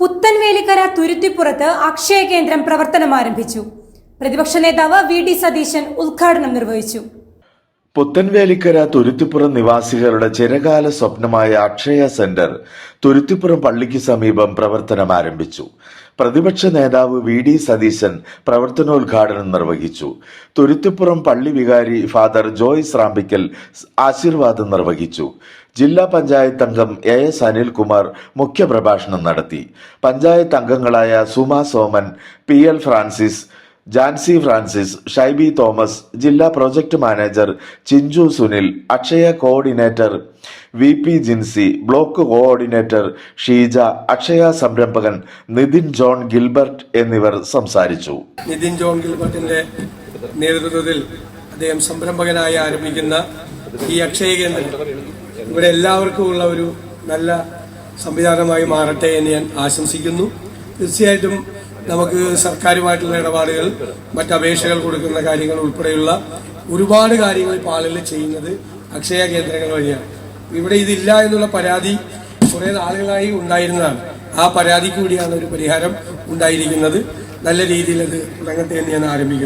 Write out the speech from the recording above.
പുത്തൻവേലിക്കര തുരുത്തിപ്പുറത്ത് അക്ഷയ കേന്ദ്രം പ്രവർത്തനം ആരംഭിച്ചു പ്രതിപക്ഷ നേതാവ് വി ഡി സതീശൻ ഉദ്ഘാടനം നിർവഹിച്ചു. പുത്തൻവേലിക്കര തുരുത്തിപ്പുറം നിവാസികളുടെ ചിരകാല സ്വപ്നമായ അക്ഷയ സെന്റർ തുരുത്തിപ്പുറം പള്ളിക്ക് സമീപം പ്രവർത്തനം ആരംഭിച്ചു പ്രതിപക്ഷ നേതാവ് വി ഡി സതീശൻ പ്രവർത്തനോദ്ഘാടനം നിർവഹിച്ചു. തുരുത്തിപ്പുറം പള്ളി വികാരി ഫാദർ ജോയ്സ് റാമ്പിക്കൽ ആശീർവാദം നിർവഹിച്ചു. ജില്ലാ പഞ്ചായത്ത് അംഗം എ എസ് അനിൽകുമാർ മുഖ്യപ്രഭാഷണം നടത്തി. പഞ്ചായത്ത് അംഗങ്ങളായ Suma Soman P L Francis Jancy Francis Shaibi Thomas ജില്ലാ project manager Chinchu Sunil Akshaya coordinator V P Jincy block coordinator Sheeja Akshaya സംരംഭകൻ Nithin John Gilbert എന്നിവർ സംസാരിച്ചു. നിതിൻ ജോൺ ഗിൽബർട്ടിന്റെ നേതൃത്വത്തിൽ അദ്ദേഹം സംരംഭകനായി ആരംഭിക്കുന്ന ഈ അക്ഷയ കേന്ദ്രം ഇവിടെ എല്ലാവർക്കും ഉള്ള ഒരു നല്ല സംവിധാനമായി മാറട്ടെ എന്ന് ഞാൻ ആശംസിക്കുന്നു. തീർച്ചയായിട്ടും നമുക്ക് സർക്കാരുമായിട്ടുള്ള ഇടപാടുകൾ മറ്റ് അപേക്ഷകൾ കൊടുക്കുന്ന കാര്യങ്ങൾ ഉൾപ്പെടെയുള്ള ഒരുപാട് കാര്യങ്ങൾ ഇപ്പോൾ ആളുകൾ ചെയ്യുന്നത് അക്ഷയ കേന്ദ്രങ്ങൾ വഴിയാണ്. ഇവിടെ ഇതില്ല എന്നുള്ള പരാതി കുറേ നാളുകളായി ഉണ്ടായിരുന്നതാണ്. ആ പരാതിക്ക് കൂടിയാണ് ഒരു പരിഹാരം ഉണ്ടായിരിക്കുന്നത്. നല്ല രീതിയിൽ അത് തുടങ്ങട്ടെ എന്ന് ഞാൻ ആരംഭിക്കുന്നു.